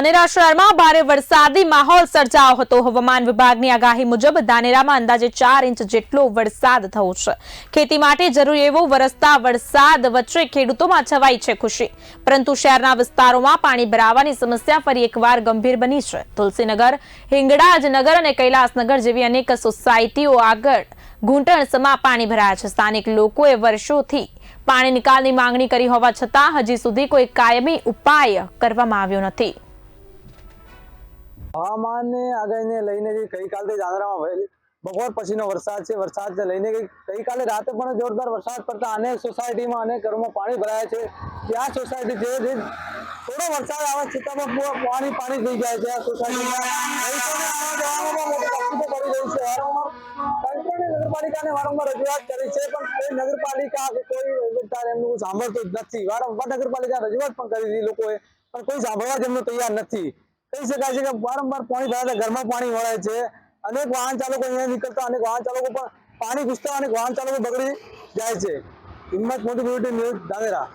ધાનેરા શહેરમાં ભારે વરસાદી માહોલ સર્જાયો હતો. હવામાન વિભાગની આગાહી મુજબ ધાનેરામાં અંદાજે ચાર ઇંચ જેટલો વરસાદ થયો છે. ખેતી માટે જરૂરી એવો વરસતા વરસાદ વચ્ચે ખેડૂતોમાં છવાઈ છે ખુશી. પરંતુ શહેરના વિસ્તારોમાં પાણી ભરાવાની સમસ્યા ફરી એકવાર ગંભીર બની છે. તુલસીનગર હિંગળાજનગર અને કૈલાસનગર જેવી અનેક સોસાયટીઓ આગળ ઘૂંટણસમાં પાણી ભરાયા છે. સ્થાનિક લોકોએ વર્ષોથી પાણી નિકાલની માંગણી કરી હોવા છતાં હજી સુધી કોઈ કાયમી ઉપાય કરવામાં આવ્યો નથી. હવામાનની આગાહીને લઈને જે ગઈકાલથી દાદરામાં બપોર પછીનો વરસાદ છે, વરસાદને લઈને ગઈકાલે રાતે પણ જોરદાર વરસાદ પડતા અનેક સોસાયટીમાં અનેક ઘરોમાં પાણી ભરાયા છે. ત્યાં સોસાયટી છે જે થોડો વરસાદ આવે છતાં પણ પાણી પાણી થઈ જાય છે. આ સોસાયટીમાં નગરપાલિકાને વારંવાર રજૂઆત કરી છે, પણ કોઈ નગરપાલિકા કે કોઈ વહીવટદાર એમનું સાંભળતું જ નથી. વારંવાર નગરપાલિકા રજૂઆત પણ કરી હતી લોકોએ, પણ કોઈ સાંભળવા જેમનું તૈયાર નથી. કહી શકાય છે કે વારંવાર પાણી ભરાતા ઘરમાં પાણી વળે છે. અનેક વાહન ચાલકો અહીંયા નીકળતા, અનેક વાહન ચાલકો પણ પાણી ઘૂસતા અનેક વાહન ચાલકો બગડી જાય છે. હિંમત, મોટી ન્યૂઝ ધાનેરા